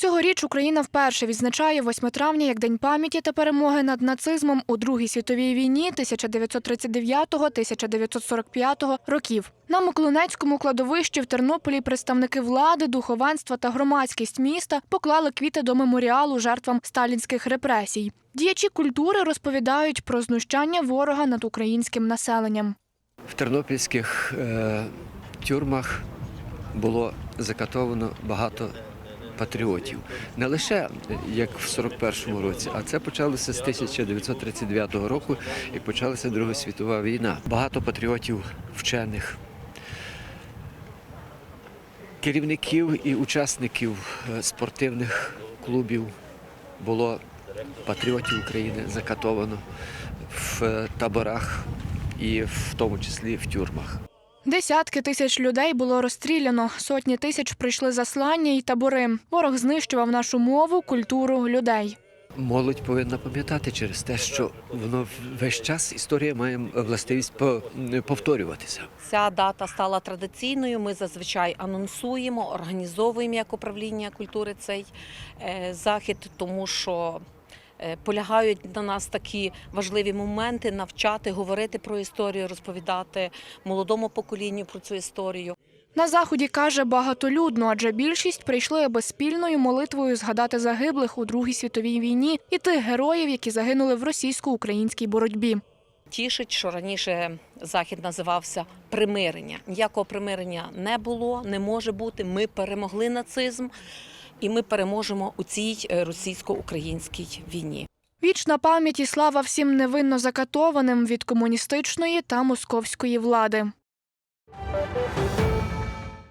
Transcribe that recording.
Цьогоріч Україна вперше відзначає 8 травня як День пам'яті та перемоги над нацизмом у Другій світовій війні 1939-1945 років. На Миколинецькому кладовищі в Тернополі представники влади, духовенства та громадськість міста поклали квіти до меморіалу жертвам сталінських репресій. Діячі культури розповідають про знущання ворога над українським населеннем. В тернопільських е, тюрмах було закатовано багато патріотів. Не лише як в 41-му році, а це почалося з 1939 року і почалася Друга світова війна. Багато патріотів вчених, керівників і учасників е, спортивних клубів було патріотів України закатовано в е, таборах і в тому числі в тюрмах. Десятки тисяч людей було розстріляно, сотні тисяч прийшли заслання і табори. Ворог знищував нашу мову, культуру, людей. Молодь повинна пам'ятати через те, що воно весь час історія має властивість по- повторюватися. Ця дата стала традиційною. Ми зазвичай анонсуємо, організовуємо як управління культури цей е, захід, тому що полягають на нас такі важливі моменти навчати, говорити про історію, розповідати молодому поколінню про цю історію. На заході каже багатолюдно, адже більшість прийшли, аби спільною молитвою згадати загиблих у Другій світовій війні і тих героїв, які загинули в російсько-українській боротьбі. Тішить, що раніше захід називався примирення. Ніякого примирення не було, не може бути. Ми перемогли нацизм, і ми переможемо у цій е, російсько-українській війні. Вічна пам'ять і слава всім невинно закатованим від комуністичної та московської влади.